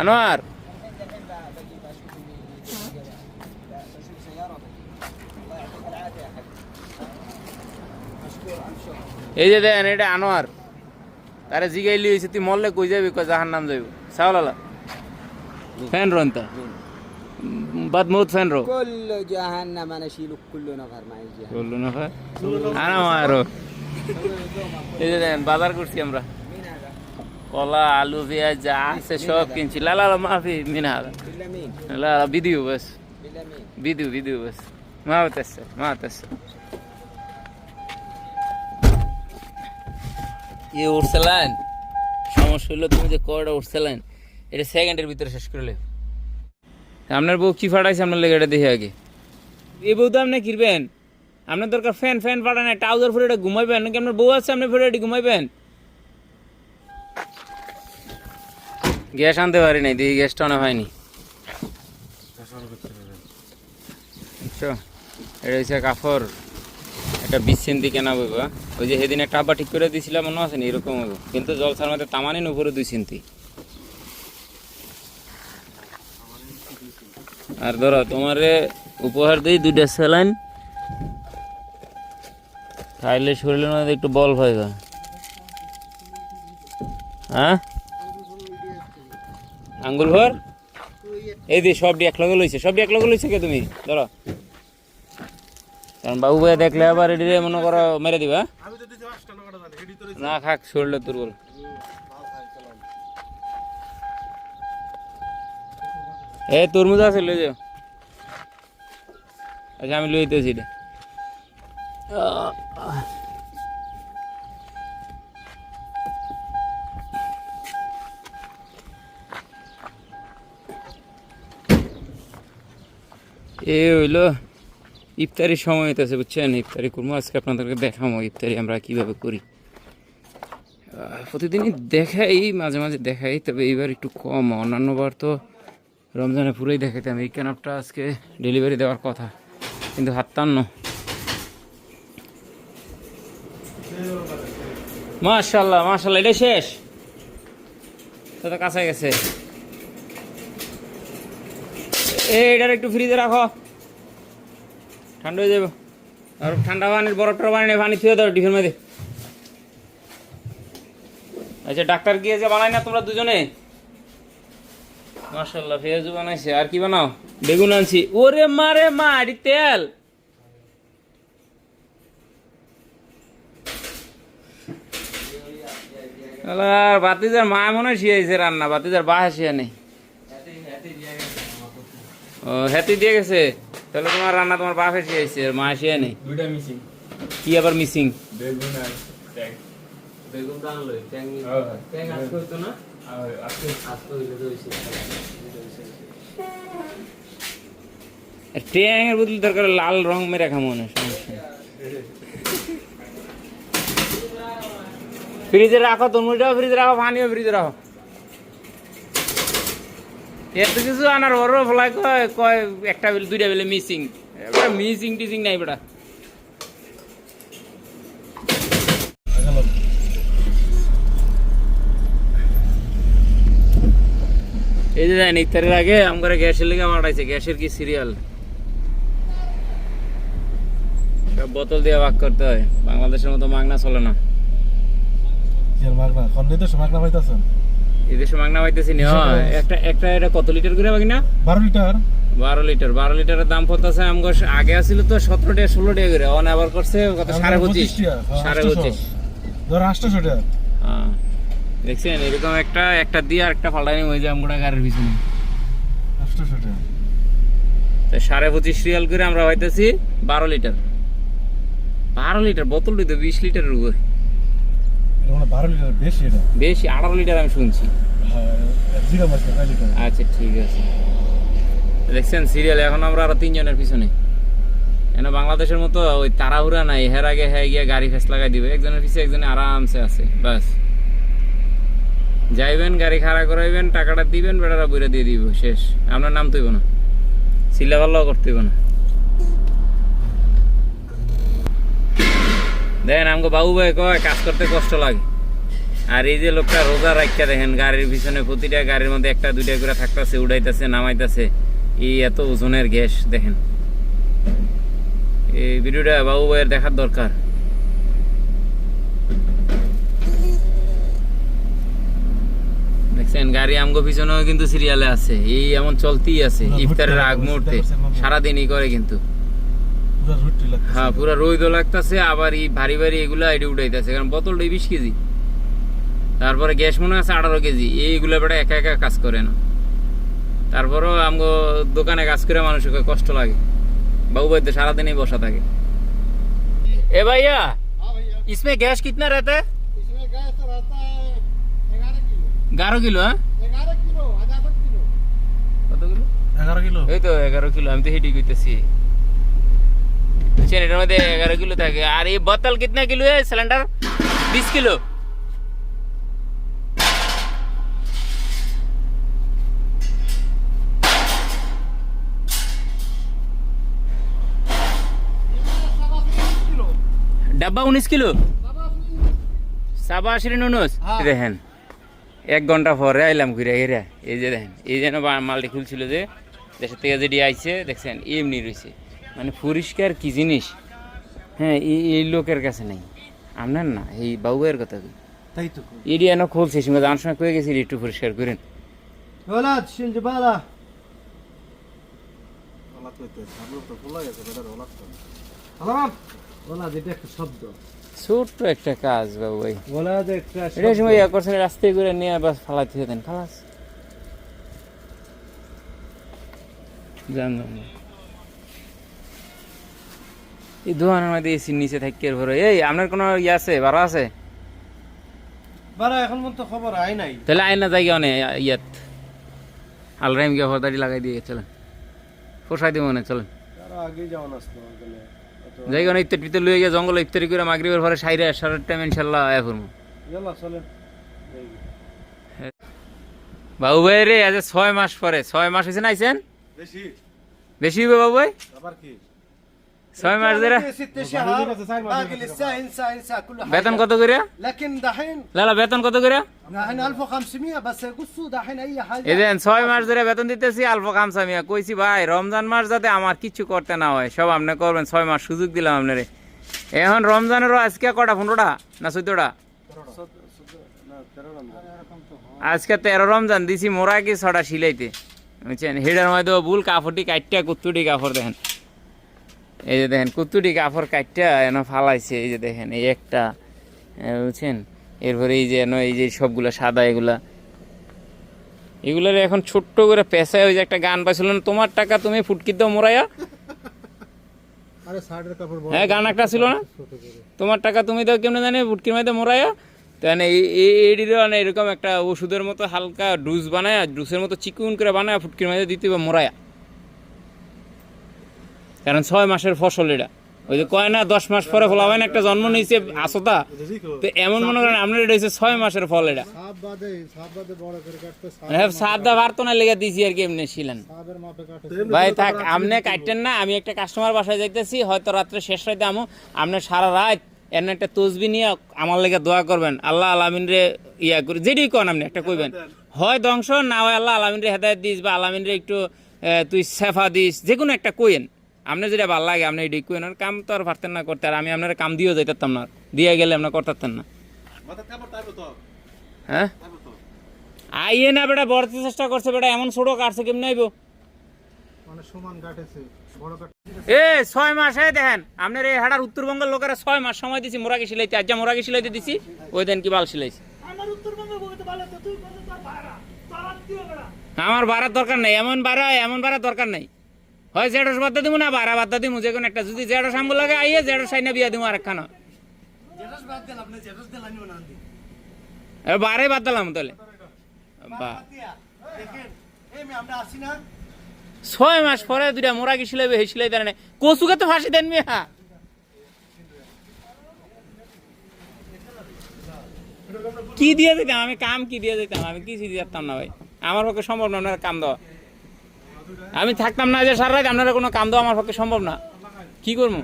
আনোয়ার। এই যে দেখেন এটা আনোয়ার। তারা জিগাই লিয়েছে তুই মরলে কই যাবি? কয় জাহার নাম যাবি সাওলালা ফ্যান রন তা। বাদ ফ্যান রো। কুল জাহান না মানে শিলু কুল্লু নফর মাই কুল্লু এই যে দেন বাজার করছি আমরা। কলা, আলু, পেঁয়াজ, যা আছে সব কিনছি। লালা মাফি মিনাল লালা বিদিও, বাস। বিদিও বিদিও, বাস। মাহতাস মাহতাস এ উঠছিলেন সমস্যা হলো তুমি যে কটা উঠছিলেন এটা সেকেন্ডের ভিতরে শেষ করলে আপনার বউ কি ফাটাইছে আপনার লেগে এটা দেখে আগে? এ বউ তো আপনি কিনবেন আপনার দরকার ফ্যান ফ্যান ফাটানো ট্রাউজার ফুরে এটা ঘুমাইবেন। নাকি আপনার বউ আছে, আপনি ফুরে এটি ঘুমাইবেন? গ্যাস আনতে পারি নাই দেখি গ্যাসটা আনা হয়নি। এটা হচ্ছে কাপড় একটা বিচ্ছিন্তি কেনা বইবা ওই যে সেদিন একটা ঠিক করে দিয়েছিলাম মনে আছে না? এরকম হইব। কিন্তু জলসার মধ্যে তামানিন উপরে দুই চিন্তি আর ধরো, তোমারে উপহার দিই দুইটা স্যালাইন। খাইলে শরীরের মধ্যে একটু বল পাইবা হ্যাঁ? আঙ্গুল ভর। এই যে সব এক লগে লইছে। সব এক লগে লইছে কে তুমি? ধরো। কারণ বাবু ভাই দেখলে আবার এটি মনে করো মেরে দিবা না খাক শরীরে দুর্বল। এ, তরমুজ আছে লই যাও। আচ্ছা আমি লইতেছি এটা। এ হইল ইফতারির সময় হইতেছে, বুঝছেন? ইফতারি করব আজকে আপনাদেরকে দেখাবো ইফতারি আমরা কীভাবে করি। প্রতিদিনই দেখাই, মাঝে মাঝে দেখাই, তবে এইবার একটু কম। অন্যান্যবার তো রমজানে পুরোই দেখাইতাম। এই ক্যানপটা আজকে ডেলিভারি দেওয়ার কথা, কিন্তু হাত্তান্ন। মাশাল্লাহ মাশাল্লাহ এটা শেষ। তো কাছে গেছে। এইটার একটু ফ্রিজে রাখো। ঠান্ডা হয়ে যাবে। আর ঠান্ডা পানির বরফটা পানি নেই পানি থুয়ে দাও টিফিন মধ্যে। আচ্ছা ডাক্তার গিয়ে যে বানাই না তোমরা দুজনে? মাশাল্লাহ পেঁয়াজু বানাইছে। আর কি বানাও? বেগুন আনছি। ওরে মারে মা এটি তেল। আর বাতিজার মা মনে শিয়াইছে রান্না বাতিজার বাহা শিয়া নেই। ও হ্যাতি দিয়ে গেছে। তাহলে তোমার রান্না তোমার বাপে শিয়াইছে আর মা শিয়া নেই দুইটা মিসিং কি আবার মিসিং বেগুন আর ট্যাং। বেগুন ট্যাং হ্যাঁ। ট্যাং আজকে হইতো না? আর আজকে আজকে হইলে তো হইছে ট্যাং এর বদলে দরকার লাল রং মেরে খামো মনে ফ্রিজে রাখো তরমুজটাও ফ্রিজে রাখো পানিও ফ্রিজে রাখো। এত কিছু আনার ওর ফলাই কয় কয়, একটা বেলে, দুইটা বেলে মিসিং। মিসিং টিসিং নাই বেটা। এই যে দেন ইফতারের আগে আমার গ্যাসের লেগে পাঠাইছে গ্যাসের কি সিরিয়াল সব বোতল দিয়ে ভাগ করতে হয়। বাংলাদেশের মতো মাগনা চলে না। কিসের মাগনা? কন্যা তো মাগনা পাইতাছেন। এই দেশে মাগনা পাইতেছি না। একটা একটা এটা কত লিটার করে বাকি না? বারো লিটার। বারো লিটার। বারো লিটারের দাম কত আছে? আমগো আগে আসছিল তো সতেরো টাকা ষোলো টাকা করে। অন আবার করছে কত? সাড়ে পঁচিশ। 25 টাকা, হ্যাঁ, সাড়ে পঁচিশ। ধর আটশোশো টাকা। হ্যাঁ। দেখছেন? এরকম একটা একটা দিয়ে আর একটা পাল্টানি হয়ে যায় আমগোটা গাড়ির পিছনে। টাকা। সাড়ে পঁচিশ রিয়াল করে আমরা হইতেছি বারো লিটার। বারো লিটার? বোতল তো বিশ লিটারের উপর। বারো লিটার বেশি এটা। বেশি আঠারো লিটার আমি শুনছি। হ্যাঁ আচ্ছা ঠিক আছে। দেখছেন সিরিয়াল এখন আমরা আরও তিনজনের পিছনে। কেন বাংলাদেশের মতো ওই তাড়াহুড়া নাই হের আগে হ্যাঁ গিয়ে গাড়ি ফেস লাগাই দিবে। একজনের পিছিয়ে একজনে আরামসে আছে বাস যাইবেন গাড়ি খাড়া করাইবেন টাকাটা দিবেন বেটারা বইরা দিয়ে দিব শেষ। আপনার নাম তৈব না। সিল্লা ভালো করতে হইব না। দেখেন আমাকে বাবু ভাই কয় কাজ করতে কষ্ট লাগে। আর এই যে লোকটা রোজা রাখতে দেখেন গাড়ির পিছনে প্রতিটা গাড়ির মধ্যে একটা দুইটা করে থাকতেছে উড়াইতেছে নামাইতেছে। এই এত ওজনের গ্যাস দেখেন। এই ভিডিওটা বাবু ভাইয়ের দেখার দরকার। দেখছেন গাড়ি আমগো পিছনেও কিন্তু সিরিয়ালে আছে। এই এমন চলতেই আছে ইফতারের আগ মুহূর্তে? সারাদিনই করে কিন্তু। হ্যাঁ পুরো রৈদ লাগতেছে আবার এই ভারী ভারী উঠাইতেছে কারণ বিশ কেজি। তারপরে গ্যাস মনে আছে আঠারো কেজি এইগুলো বেটা একা একা কাজ করে না। আমগো দোকানে কাজ করে মানুষকে কষ্ট লাগে বাবু সারাদিনই বসা থাকে। এ ভাইয়া ইসমে গ্যাস কিতনা রেতে? এগারো কিলো হ্যাঁ? কত কিলো? এগারো কিলো। এই তো এগারো কিলো আমি তো হেঁটে কইতেছি। বুঝছেন মধ্যে এগারো কিলো থাকে। আর এই বোতল কিতনা কিলো সিলিন্ডার বিশ কিলো। ডাব্বা উনিশ কিলো? সাবা আশরিন উনিশ হ্যাঁ। দেখেন এক ঘণ্টা পরে আইলাম ঘুরে ঘিরে। এই যে দেখেন এই যেন মালটি খুলছিল যে দেশের থেকে যেটি আইছে দেখছেন এমনি রয়েছে মানে পরিষ্কার কী জিনিস? হ্যাঁ এই লোকের কাছে নাই। আপনার না এই বাবুয়ের কথা কি তাই তো। এডি এনে খুলছে সঙ্গে আমার সঙ্গে কয়ে গেছি একটু পরিষ্কার করেন। ছোট্ট একটা কাজ বাবু ভাই রাস্তায় করে নিয়ে বাস ফালাতে দেন খালাস। জান এই দোকানের মধ্যে এসির নিচে থাকি ভরে এই আপনার কোনো ইয়ে আছে ভাড়া আছে? বারা এখন মতো খবর আই নাই। তাহলে আয়না জায়গা অনেক ইয়াত। আলরাইম গিয়ে হরদারি লাগাই দিয়ে চলেন। পোষাই দিব মনে চলেন। আগে যাওয়ান জায়গা অনেক ইফতার পিতর লইয়ে গিয়ে জঙ্গল ইফতারি করে মাগরিবের ভরে সাইরে সারের টাইম ইনশাল্লাহ আয়া করব চলেন। বাবু ভাই রে আজ ছয় মাস পরে ছয় মাস হয়েছে না আইছেন? বেশি। বেশি হবে বাবু ভাই? আবার কি? ছয় মাস ধরে? বেতন কত করে বেতন কত করে ছয় মাস ধরে বেতন দিতেছি কইছি ভাই রমজান মাস যাতে আমার কিছু করতে না হয় সব আপনি করবেন। ছয় মাস সুযোগ দিলাম আপনারে। এখন রমজানের আজকে কটা পনেরোটা না চোদ্দটা? আজকে তেরো রমজান দিছি মোরা কি ছটা সিলাইতে বুঝছেন? মধ্যে ভুল কাপড়টি কাটটা কুত্তুটি কাপড় দেখেন। এই যে দেখেন কুত্তুটি কাপড় কাটটা এন ফালাইছে এই যে দেখেন এই একটা বুঝছেন? এরপরে এই যে এই যে সবগুলো সাদা এগুলা। এগুলোর এখন ছোট্ট করে পেশায় ওই যে একটা গান পাইছিল না, তোমার টাকা তুমি ফুটকি দাও মোরাইয়া হ্যাঁ গান একটা ছিল না? তোমার টাকা তুমি দাও কেমনে জানি ফুটকির মধ্যে মোরাইয়া তো এই- এই মানে এরকম একটা ওষুধের মতো হালকা ডুস বানায় ডুসের মতো চিকুন করে বানায় ফুটকির মধ্যে দিতে হবে মোরাইয়া কারণ ছয় মাসের ফসল এটা। ওই যে কয় না, দশ মাস পরে ফলাবেন একটা জন্ম নিয়েছে আসতা তো? এমন মনে করেন আপনার এটা হচ্ছে ছয় মাসের ফল এটা। মানে সাদা বার্তো না লেগে দিছি আর কি, এমনি ছিলেন। ভাই থাক, আপনি কাটতেন না, আমি একটা কাস্টমার বাসায় যাইতেছি, হয়তো রাত্রে শেষ রাইতে আমো। আপনি সারা রাত এর একটা তসবি নিয়ে আমার লেগে দোয়া করবেন। আল্লাহ আলামিন রে ইয়া করে যেটি কন আপনি, একটা কইবেন। হয় ধ্বংস, না হয় আল্লাহ আলামিন রে হেদায়ত দিস বা আলামিন রে একটু তুই সেফা দিস যে কোনো একটা কইেন আপনি যেটা ভালো লাগে আপনি এটি আর কাম তো আর পারতেন না করতে আর আমি আপনার কাম দিয়েও যাইতাম না দিয়ে গেলে আপনার করতেন না। হ্যাঁ? আইয়ে না বেটা বড়তে চেষ্টা করছে বেটা এমন ছোট কাটছে কেমনি আইবো? মানে এ ছয় মাসে দেখেন আপনার এই হাড়ার উত্তরবঙ্গের লোকেরা ছয় মাস সময় দিছি মোরাকে সিলাইতে আজ যা মোরাকে সিলাইতে দিছি ওই দিন কি বাল সিলাইছি। আমার বাড়ার দরকার নেই এমন বাড়া এমন বাড়ার দরকার নেই। হয় জেডস বাদ্দা দিব না বাড়া বাদ্দা দিব যে কোনো একটা। যদি জেডস আমবো লাগে আইয়ে জেডস সাইনা বিয়া দিব আরেকখানা। বারে বাদ দিলাম তাহলে। ছয় মাস পরে দুটা মোরাকি সিলাইবে হে সিলাই দেন কচুকে তো ফাঁসি দেন মিয়া। কি দিয়ে দিতাম? আমি কাম কি দিয়ে দিতাম? আমি কিছু দিয়ে না ভাই। আমার পক্ষে সম্ভব না কাম দেওয়া। আমি থাকতাম না যে সারা রাত, আপনারা কোনো কাম দেওয়া আমার পক্ষে সম্ভব না। কি করব?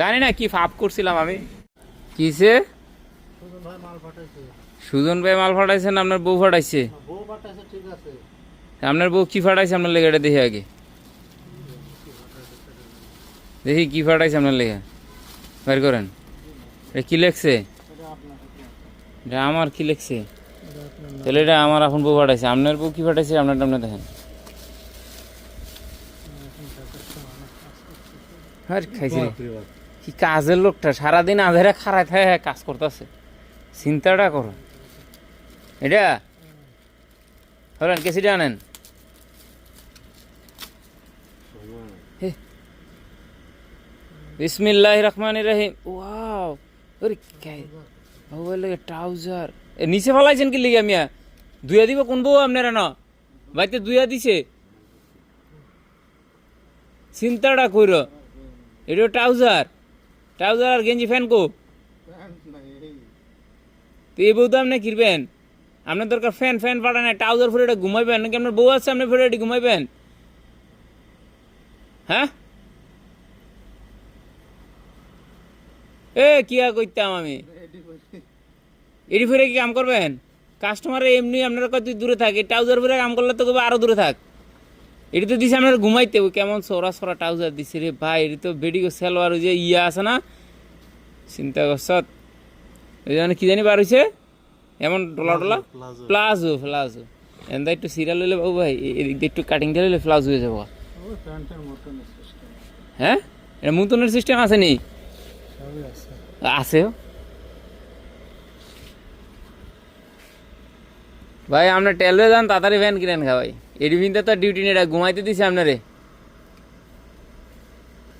জানি না, কি ফাপ করছিলাম আমি। কিসে? সুজন ভাই মাল ফাটাইছেন আপনার বউ ফাটাইছে? আপনার বউ কি ফাটাইছে আপনার লেগে, এটা দেখি আগে। দেখি কি ফাটাইছে আপনার লেগে। বের করেন। এটা কি লেখছে? আমার কি লেখছে? তাহলে এটা আমার এখন বউ ফাটাইছে আপনার বউ কি ফাটাইছে আপনার আপনার দেখেন। আর খাইছে কি কাজের লোকটা? সারাদিন আধেরা খারায় থাকে কাজ করতেছে। চিন্তাটা করো। এটা? হলেন কেসিটা আনেন? হে। বিসমিল্লাহ রহমান রহিম। ওয়াও ওরে কে? লাগে ট্রাউজার। নিচে ফেলাইছেন কি লিগে মিয়া? দুইয়া দিব কোন বউ আপনারা না? বাড়িতে দুইয়া দিছে। চিন্তাটা কইর। এটা ট্রাউজার। ট্রাউজার আর গেঞ্জি ফ্যান কো? তো এই বউ তো আপনি কিনবেন আপনার দরকার ফ্যান ফ্যান পাঠান ট্রাউজার ফুরে এটা ঘুমাইবেন। নাকি আপনার বউ আছে, আপনি ফুরে এটি ঘুমাইবেন? হ্যাঁ? এ কি আর করতাম আমি? এডি ফিরে কি কাম করবেন? কাস্টমার এমনি আপনারা কত দূরে থাকে ট্রাউজার ফিরে কাম করলে তো কবে আরও দূরে থাক। এটি তো দিছে আপনার ঘুমাইতে কেমন সরা সরা ট্রাউজার দিছে রে ভাই এটি তো বেডিগো সেলওয়ার ওই যে ইয়া আছে না? চিন্তা করছ? ওই জন্য কি জানি বার হয়েছে এমন ডলা ডলা প্লাজো প্লাজো এন্দা একটু সিরিয়াল হইলে বাবু ভাই এদিক দিয়ে একটু কাটিং দিয়ে হইলে প্লাজো হয়ে যাব হ্যাঁ? এটা মুতনের সিস্টেম আছে নি? আছে। ভাই আপনার টেলওয়ে যান তাড়াতাড়ি ভ্যান কিনেন খা ভাই। এডিভিনতে তো ডিউটি নেই ঘুমাইতে দিছে আপনারে।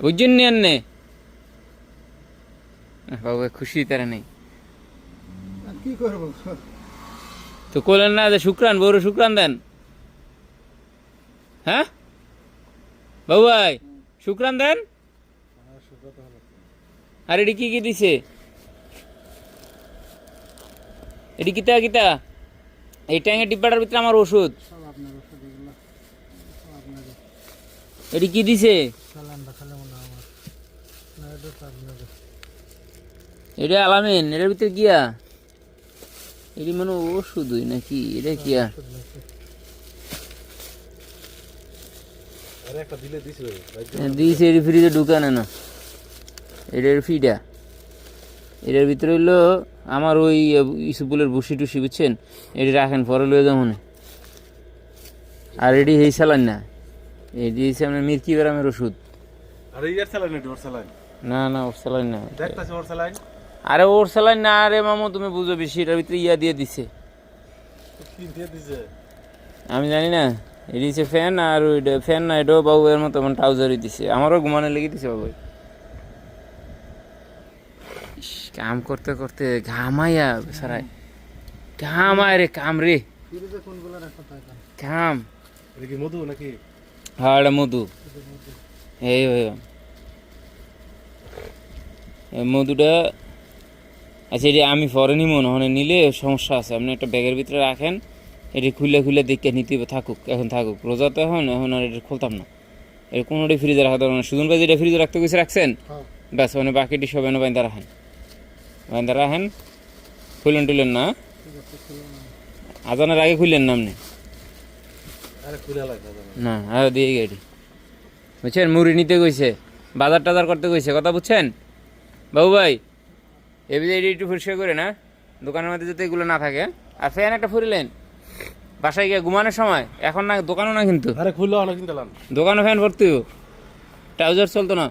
বুঝছেন নি আন্নে আহ, বাবু খুশি তারা নেই। কি করব? তো করলেন না যে শুক্রান বউরে শুক্রান দেন। হ্যাঁ? বাবু ভাই শুক্রান দেন? আর এটি কি কি দিছে? এটি কিতা কিতা? এই ট্যাঙ্কের ডিব্বাটার ভিতরে আমার ওষুধ। এটি কি দিছে? হয় এটা আলামিন এটার ভিতরে গিয়া এটি মানে ওষুধই নাকি? এটা কিয়া দিয়েছে এর ফ্রিজে ঢুকানে না এটার ফিটা এটার ভিতরে হইল আমার ওই ইসুপুলের বসি টুসি বুঝছেন? এটি রাখেন পরে লয়ে যাব না। আর এটি হেই চালান না। এটি হচ্ছে আপনার মির্কি গ্রামের ওষুধ। না না ওর চালান না। আরে ওর চালান না আরে মামু তুমি বুঝো বেশি এটার ভিতরে ইয়া দিয়ে দিছে। কি দিয়ে দিছে? আমি জানি না এটি হচ্ছে ফ্যান আর ওইটা ফ্যান না এটাও বাবু এর মতো মানে ট্রাউজারই দিছে। আমারও ঘুমানো লেগে দিছে বাবু কাম করতে করতে ঘামাইয়া বেসারায় ঘামায় রে কাম রে। ঘাম। মধু নাকি? হ্যাঁ এটা মধু। এই মধুটা আচ্ছা এটি আমি পরে নিব না নিলে সমস্যা আছে। আপনি একটা ব্যাগের ভিতরে রাখেন এটি খুলে খুলে দেখে নিতে থাকুক এখন থাকুক। রোজা তো এখন এখন আর এটা খুলতাম না। এটা কোনোটাই ফ্রিজে রাখা দরকার না। সুজন ভাই যেটা ফ্রিজে রাখতে গেছে রাখছেন? হ্যাঁ। ব্যাস মানে বাকিটি সব এনে বাইন্দা রাখেন। বাইন্দা রাখেন খুলেন টুলেন না? আজানের আগে খুললেন না আপনি? না আর দিয়ে গেটি বুঝছেন মুড়ি নিতে কইছে বাজার টাজার করতে কইছে কথা বুঝছেন? বাবু ভাই এবার এটি একটু পরিষ্কার করে না? দোকানের মধ্যে যাতে এগুলো না থাকে আর ফ্যান একটা ফুরিলেন। বাসায় গিয়ে ঘুমানোর সময় এখন না দোকানও না কিন্তু। আরে খুলে অনেক কিনতে দোকানে ফ্যান ভর্তি ট্রাউজার চলতো না।